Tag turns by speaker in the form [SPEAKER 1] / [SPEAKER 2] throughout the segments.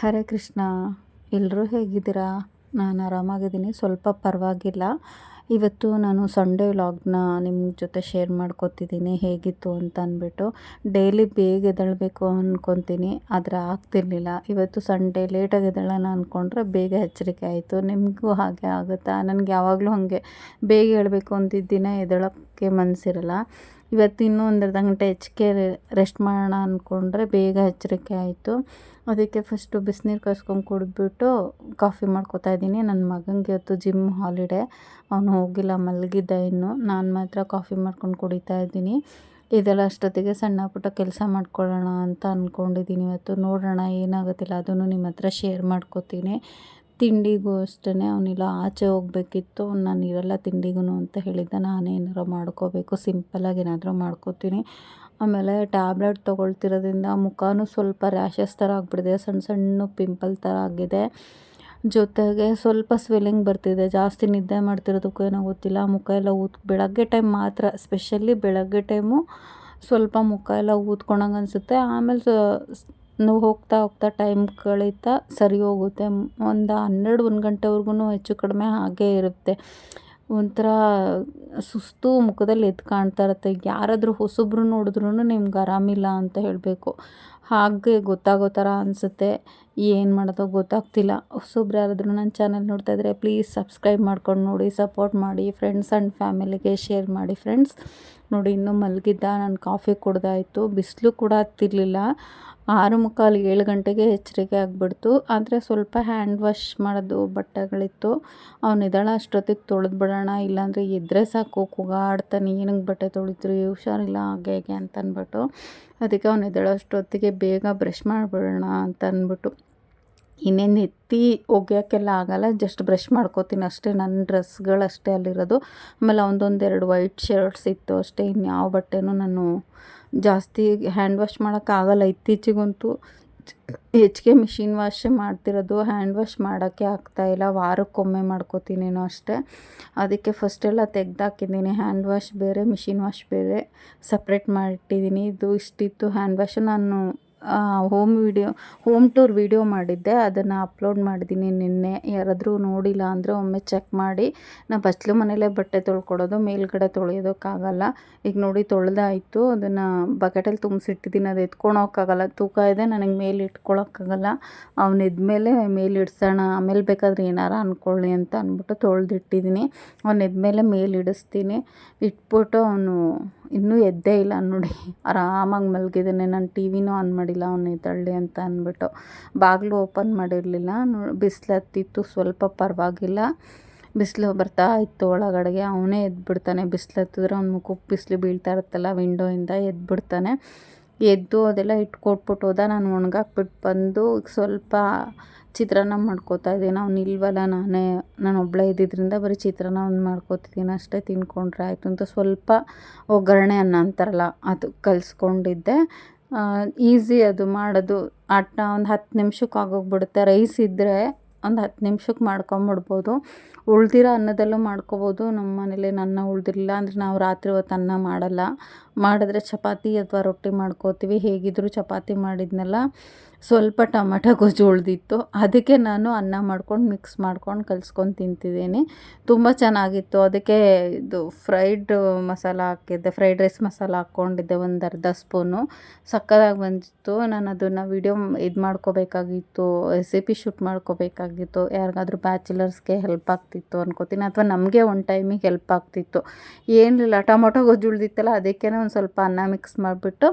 [SPEAKER 1] ಹರೇ ಕೃಷ್ಣ ಎಲ್ಲರೂ ಹೇಗಿದ್ದೀರಾ? ನಾನು ಆರಾಮಾಗಿದ್ದೀನಿ. ಸ್ವಲ್ಪ ಪರವಾಗಿಲ್ಲ. ಇವತ್ತು ನಾನು ಸಂಡೇ ವ್ಲಾಗ್ನ ನಿಮ್ಮ ಜೊತೆ ಶೇರ್ ಮಾಡ್ಕೊತಿದ್ದೀನಿ. ಹೇಗಿತ್ತು ಅಂತ ಅಂದ್ಬಿಟ್ಟು. ಡೈಲಿ ಬೇಗ ಎದಳಬೇಕು ಅಂದ್ಕೊತೀನಿ ಆದರೆ ಆಗ್ತಿರ್ಲಿಲ್ಲ. ಇವತ್ತು ಸಂಡೇ ಲೇಟಾಗಿ ಎದಳೋಣ ಅಂದ್ಕೊಂಡ್ರೆ ಬೇಗ ಎಚ್ಚರಿಕೆ ಆಯಿತು. ನಿಮಗೂ ಹಾಗೆ ಆಗುತ್ತಾ? ನನಗೆ ಯಾವಾಗಲೂ ಹಾಗೆ. ಬೇಗ ಹೇಳಬೇಕು ಅಂತಿದ್ದ ದಿನ ಎದ್ದೇಳೋಕ್ಕೆ ಮನಸ್ಸಿರಲ್ಲ ಇವತ್ತು ಇನ್ನೂ ಒಂದರ್ಧ ಗಂಟೆ ಹೆಚ್ಚಿಗೆ ರೆಸ್ಟ್ ಮಾಡೋಣ ಅಂದ್ಕೊಂಡ್ರೆ ಬೇಗ ಎಚ್ಚರಿಕೆ ಆಯಿತು. ಅದಕ್ಕೆ ಫಸ್ಟು ಬಿಸಿನೀರು ಕಾಯ್ಸ್ಕೊಂಡು ಕುಡಿದ್ಬಿಟ್ಟು ಕಾಫಿ ಮಾಡ್ಕೊತಾ ಇದ್ದೀನಿ. ನನ್ನ ಮಗನಿಗೆ ಇವತ್ತು ಜಿಮ್ ಹಾಲಿಡೇ ಅವನು ಹೋಗಿಲ್ಲ, ಮಲಗಿದ್ದ ಇನ್ನು. ನಾನು ಮಾತ್ರ ಕಾಫಿ ಮಾಡ್ಕೊಂಡು ಕುಡಿತಾ ಇದ್ದೀನಿ. ಇದೆಲ್ಲ ಅಷ್ಟೊತ್ತಿಗೆ ಸಣ್ಣ ಪುಟ್ಟ ಕೆಲಸ ಮಾಡ್ಕೊಳ್ಳೋಣ ಅಂತ ಅಂದ್ಕೊಂಡಿದ್ದೀನಿ ಇವತ್ತು. ನೋಡೋಣ, ಏನಾಗುತ್ತಿಲ್ಲ. ಅದನ್ನು ನಿಮ್ಮ ಹತ್ರ ಶೇರ್ ಮಾಡ್ಕೋತೀನಿ. ತಿಂಡಿಗೂ ಅಷ್ಟೇ ಅವನಿಲ್ಲ ಆಚೆ ಹೋಗಬೇಕಿತ್ತು. ನಾನು ಇರಲ್ಲ ತಿಂಡಿಗೂ ಅಂತ ಹೇಳಿದ್ದೆ. ನಾನೇ ಮಾಡ್ಕೋಬೇಕು. ಸಿಂಪಲ್ಲಾಗಿ ಏನಾದರೂ ಮಾಡ್ಕೋತೀನಿ. ಆಮೇಲೆ ಟ್ಯಾಬ್ಲೆಟ್ ತೊಗೊಳ್ತಿರೋದ್ರಿಂದ ಮುಖವೂ ಸ್ವಲ್ಪ ರ್ಯಾಷಸ್ ಥರ ಆಗಿಬಿಟ್ಟಿದೆ, ಸಣ್ಣ ಸಣ್ಣ ಪಿಂಪಲ್ ಥರ ಆಗಿದೆ. ಜೊತೆಗೆ ಸ್ವಲ್ಪ ಸ್ವೆಲ್ಲಿಂಗ್ ಬರ್ತಿದೆ, ಜಾಸ್ತಿ ನಿದ್ದೆ ಮಾಡ್ತಿರೋದಕ್ಕೂ ಏನೋ ಗೊತ್ತಿಲ್ಲ. ಮುಖ ಎಲ್ಲ ಊದ್, ಬೆಳಗ್ಗೆ ಟೈಮ್ ಮಾತ್ರ, ಸ್ಪೆಷಲಿ ಬೆಳಗ್ಗೆ ಟೈಮು ಸ್ವಲ್ಪ ಮುಖ ಎಲ್ಲ ಊದ್ಕೊಂಡಂಗೆ ಅನಿಸುತ್ತೆ. ಆಮೇಲೆ ನಾವು ಹೋಗ್ತಾ ಹೋಗ್ತಾ ಟೈಮ್ ಕಳೀತಾ ಸರಿ ಹೋಗುತ್ತೆ. ಒಂದು ಹನ್ನೆರಡು, ಒಂದು ಗಂಟೆವರೆಗೂ ಹೆಚ್ಚು ಕಡಿಮೆ ಹಾಗೇ ಇರುತ್ತೆ. ಒಂಥರ ಸುಸ್ತು ಮುಖದಲ್ಲಿ ಎದ್ದು ಕಾಣ್ತಾ ಇರುತ್ತೆ. ಯಾರಾದರೂ ಹೊಸಬ್ರು ನೋಡಿದ್ರೂ ನಿಮ್ಗೆ ಆರಾಮಿಲ್ಲ ಅಂತ ಹೇಳಬೇಕು. ಹಾಗೆ ಗೊತ್ತಾಗೋ ಥರ ಅನಿಸುತ್ತೆ. ಏನು ಮಾಡೋದೋ ಗೊತ್ತಾಗ್ತಿಲ್ಲ. ಹೊಸಬ್ರು ಯಾರಾದರೂ ನನ್ನ ಚಾನಲ್ ನೋಡ್ತಾ ಇದ್ದರೆ ಪ್ಲೀಸ್ ಸಬ್ಸ್ಕ್ರೈಬ್ ಮಾಡ್ಕೊಂಡು ನೋಡಿ, ಸಪೋರ್ಟ್ ಮಾಡಿ, ಫ್ರೆಂಡ್ಸ್ ಆ್ಯಂಡ್ ಫ್ಯಾಮಿಲಿಗೆ ಶೇರ್ ಮಾಡಿ ಫ್ರೆಂಡ್ಸ್. ನೋಡಿ, ಇನ್ನೂ ಮಲಗಿದ್ದ, ನಾನು ಕಾಫಿ ಕುಡ್ದಾಯಿತು. ಬಿಸಿಲು ಕೂಡ ಹತ್ತಿರಲಿಲ್ಲ ಆರು ಮುಕ್ಕಾಲು ಏಳು ಗಂಟೆಗೆ ಎಚ್ಚರಿಕೆ ಆಗಿಬಿಡ್ತು. ಆದರೆ ಸ್ವಲ್ಪ ಹ್ಯಾಂಡ್ ವಾಶ್ ಮಾಡೋದು, ಬಟ್ಟೆಗಳಿತ್ತು. ಅವ್ನು ಎದ್ದೇಳ ಅಷ್ಟೊತ್ತಿಗೆ ತೊಳೆದು ಬಿಡೋಣ ಇಲ್ಲಾಂದರೆ ಇದ್ದರೆ ಸಾಕು, ಕೂಗಾಡ್ತಾನೆ, ಏನಂಗೆ ಬಟ್ಟೆ ತೊಳಿದ್ರಿ ಹುಷಾರಿಲ್ಲ, ಹಾಗೆ ಹೇಗೆ ಅಂತ ಅಂದ್ಬಿಟ್ಟು. ಅದಕ್ಕೆ ಅವ್ನು ಎದ್ದೇಳೋ ಅಷ್ಟೊತ್ತಿಗೆ ಬೇಗ ಬ್ರಷ್ ಮಾಡಿಬಿಡೋಣ ಅಂತ ಅಂದ್ಬಿಟ್ಟು. ಇನ್ನೇನು ಎತ್ತಿ ಒಗೆಯೋಕ್ಕೆಲ್ಲ ಆಗಲ್ಲ ಜಸ್ಟ್ ಬ್ರಷ್ ಮಾಡ್ಕೋತೀನಿ ಅಷ್ಟೇ ನನ್ನ ಡ್ರೆಸ್ಗಳಷ್ಟೇ ಅಲ್ಲಿರೋದು. ಆಮೇಲೆ ಅವನದೊಂದು ಎರಡು ವೈಟ್ ಶರ್ಟ್ಸ್ ಇತ್ತು ಅಷ್ಟೇ, ಇನ್ಯಾವ ಬಟ್ಟೆನೂ ನಾನು ಜಾಸ್ತಿ ಹ್ಯಾಂಡ್ ವಾಶ್ ಮಾಡೋಕ್ಕಾಗಲ್ಲ ಇತ್ತೀಚಿಗಂತೂ ಹೆಚ್ಚಿಗೆ ಮಿಷಿನ್ ವಾಶೇ ಮಾಡ್ತಿರೋದು ಹ್ಯಾಂಡ್ ವಾಶ್ ಮಾಡೋಕ್ಕೆ ಆಗ್ತಾಯಿಲ್ಲ ವಾರಕ್ಕೊಮ್ಮೆ ಮಾಡ್ಕೋತೀನೇನೋ ಅಷ್ಟೇ. ಅದಕ್ಕೆ ಫಸ್ಟೆಲ್ಲ ತೆಗ್ದಾಕಿದ್ದೀನಿ. ಹ್ಯಾಂಡ್ ವಾಶ್ ಬೇರೆ ಮಿಷಿನ್ ವಾಶ್ ಬೇರೆ ಸಪ್ರೇಟ್ ಮಾಡಿಟ್ಟಿದ್ದೀನಿ ಇದು ಇಷ್ಟಿತ್ತು ಹ್ಯಾಂಡ್ ವಾಶ್ ನಾನು home video home tour video ಮಾಡಿದ್ದೆ. ಅದನ್ನು ಅಪ್ಲೋಡ್ ಮಾಡಿದ್ದೀನಿ ನಿನ್ನೆ. ಯಾರಾದರೂ ನೋಡಿಲ್ಲ ಅಂದರೆ ಒಮ್ಮೆ ಚೆಕ್ ಮಾಡಿ. ನಾ ಬಚ್ಚಲು ಮನೇಲೇ ಬಟ್ಟೆ ತೊಳ್ಕೊಡೋದು, ಮೇಲ್ಗಡೆ ತೊಳೆಯೋದಕ್ಕಾಗಲ್ಲ. ಈಗ ನೋಡಿ ತೊಳೆದಾಯಿತು. ಅದನ್ನು ಬಕೆಟಲ್ಲಿ ತುಂಬಿಸಿಟ್ಟಿದ್ದೀನಿ ಅದು ಎತ್ಕೊಳೋಕ್ಕಾಗಲ್ಲ. ತೂಕ ಇದೆ ನನಗೆ ಮೇಲೆ ಇಟ್ಕೊಳಕ್ಕಾಗಲ್ಲ. ಅವ್ನು ಎದ್ಮೇಲೆ ಮೇಲೆ ಇಡ್ಸೋಣ, ಆಮೇಲೆ ಬೇಕಾದ್ರೆ ಏನಾರ ಅಂದ್ಕೊಳ್ಳಿ ಅಂತ ಅಂದ್ಬಿಟ್ಟು ತೊಳೆದಿಟ್ಟಿದ್ದೀನಿ ಅವ್ನು ಎದ್ಮೇಲೆ ಮೇಲೆ ಇಡಿಸ್ತೀನಿ. ಇಟ್ಬಿಟ್ಟು ಅವನು ಇನ್ನೂ ಎದ್ದೇ ಇಲ್ಲ ನೋಡಿ. ಆರಾಮಾಗಿ ಮಲಗಿದ್ದಾನೆ. ನಾನು ಟಿ ವಿನೂ ಆನ್ ಮಾಡಿಲ್ಲ. ಅವನು ಎದ್ದಳ್ಳಿ ಅಂತ ಅಂದ್ಬಿಟ್ಟು ಬಾಗಿಲು ಓಪನ್ ಮಾಡಿರಲಿಲ್ಲ. ನೋ, ಬಿಸಿಲು ಹತ್ತಿತ್ತು. ಸ್ವಲ್ಪ ಪರವಾಗಿಲ್ಲ. ಬಿಸಿಲು ಬರ್ತಾ ಇತ್ತು ಒಳಗಡೆಗೆ. ಅವನೇ ಎದ್ಬಿಡ್ತಾನೆ. ಬಿಸಿಲು ಹತ್ತಿದ್ರೆ ಅವ್ನ ಮುಖಕ್ಕೆ ಬಿಸಿಲು ಬೀಳ್ತಾ ಇರುತ್ತಲ್ಲ ವಿಂಡೋಯಿಂದ ಎದ್ಬಿಡ್ತಾನೆ. ಎದ್ದು ಅದೆಲ್ಲ ಇಟ್ಕೊಟ್ಬಿಟ್ಟು ಹೋದ, ನಾನು ಒಣಗಾಕ್ಬಿಟ್ಟು ಬಂದು ಸ್ವಲ್ಪ ಚಿತ್ರಾನ್ನ ಮಾಡ್ಕೋತಾ ಇದ್ದೀನಿ ಅವ್ನು ಇಲ್ವಲ್ಲ ನಾನೇ, ನಾನು ಒಬ್ಬಳೇ ಇದ್ದಿದ್ದರಿಂದ ಬರೀ ಚಿತ್ರಾನ್ನ ಒಂದು ಮಾಡ್ಕೋತಿದ್ದೀನಿ, ಅಷ್ಟೇ ತಿನ್ಕೊಂಡ್ರೆ ಆಯಿತು ಅಂತ ಸ್ವಲ್ಪ ಒಗ್ಗರಣೆ ಅನ್ನ ಅಂತಾರಲ್ಲ, ಅದು ಕಲಿಸ್ಕೊಂಡಿದ್ದೆ. ಈಸಿ ಅದು ಮಾಡೋದು. ಆಟ ಒಂದು ಹತ್ತು ನಿಮಿಷಕ್ಕೆ ಆಗೋಗ್ಬಿಡುತ್ತೆ ರೈಸ್ ಇದ್ದರೆ ಒಂದು ಹತ್ತು ನಿಮಿಷಕ್ಕೆ ಮಾಡ್ಕೊಂಬಿಡ್ಬೋದು. ಉಳ್ದಿರೋ ಅನ್ನದಲ್ಲೂ ಮಾಡ್ಕೊಬೋದು. ನಮ್ಮ ಮನೇಲಿ ಅನ್ನ ಉಳ್ದಿರಲಿಲ್ಲ ಅಂದರೆ ನಾವು ರಾತ್ರಿ ಹೊತ್ತು ಅನ್ನ ಮಾಡಲ್ಲ. ಮಾಡಿದ್ರೆ ಚಪಾತಿ ಅಥವಾ ರೊಟ್ಟಿ ಮಾಡ್ಕೋತೀವಿ. ಹೇಗಿದ್ದರೂ ಚಪಾತಿ ಮಾಡಿದ್ನಲ್ಲ. ಸ್ವಲ್ಪ ಟೊಮೆಟೊ ಗೊಜ್ಜು ಉಳಿದಿತ್ತು. ಅದಕ್ಕೆ ನಾನು ಅನ್ನ ಮಾಡ್ಕೊಂಡು ಮಿಕ್ಸ್ ಮಾಡ್ಕೊಂಡು ಕಲ್ಸ್ಕೊಂಡು ತಿಂತಿದ್ದೀನಿ. ತುಂಬ ಚೆನ್ನಾಗಿತ್ತು. ಅದಕ್ಕೆ ಇದು ಫ್ರೈಡ್ ಮಸಾಲ ಹಾಕಿದ್ದೆ. ಫ್ರೈಡ್ ರೈಸ್ ಮಸಾಲ ಹಾಕ್ಕೊಂಡಿದ್ದೆ ಒಂದು ಅರ್ಧ ಸ್ಪೂನು. ಸಕ್ಕತ್ತಾಗಿ ಬಂದಿತ್ತು. ನಾನು ಅದನ್ನು ವಿಡಿಯೋ ಇದು ಮಾಡ್ಕೋಬೇಕಾಗಿತ್ತು, ರೆಸಿಪಿ ಶೂಟ್ ಮಾಡ್ಕೋಬೇಕಾಗಿತ್ತು. ಯಾರಿಗಾದ್ರೂ ಬ್ಯಾಚುಲರ್ಸ್ಗೆ ಹೆಲ್ಪ್ ಆಗ್ತಿತ್ತು ಅನ್ಕೋತೀನಿ. ಅಥವಾ ನಮಗೆ ಒಂದು ಟೈಮಿಗೆ ಹೆಲ್ಪ್ ಆಗ್ತಿತ್ತು. ಏನಿಲ್ಲ, ಟೊಮೊಟೊ ಗೊಜ್ಜು ಉಳಿದಿತ್ತಲ್ಲ ಅದಕ್ಕೆ ಒಂದು ಸ್ವಲ್ಪ ಅನ್ನ ಮಿಕ್ಸ್ ಮಾಡಿಬಿಟ್ಟು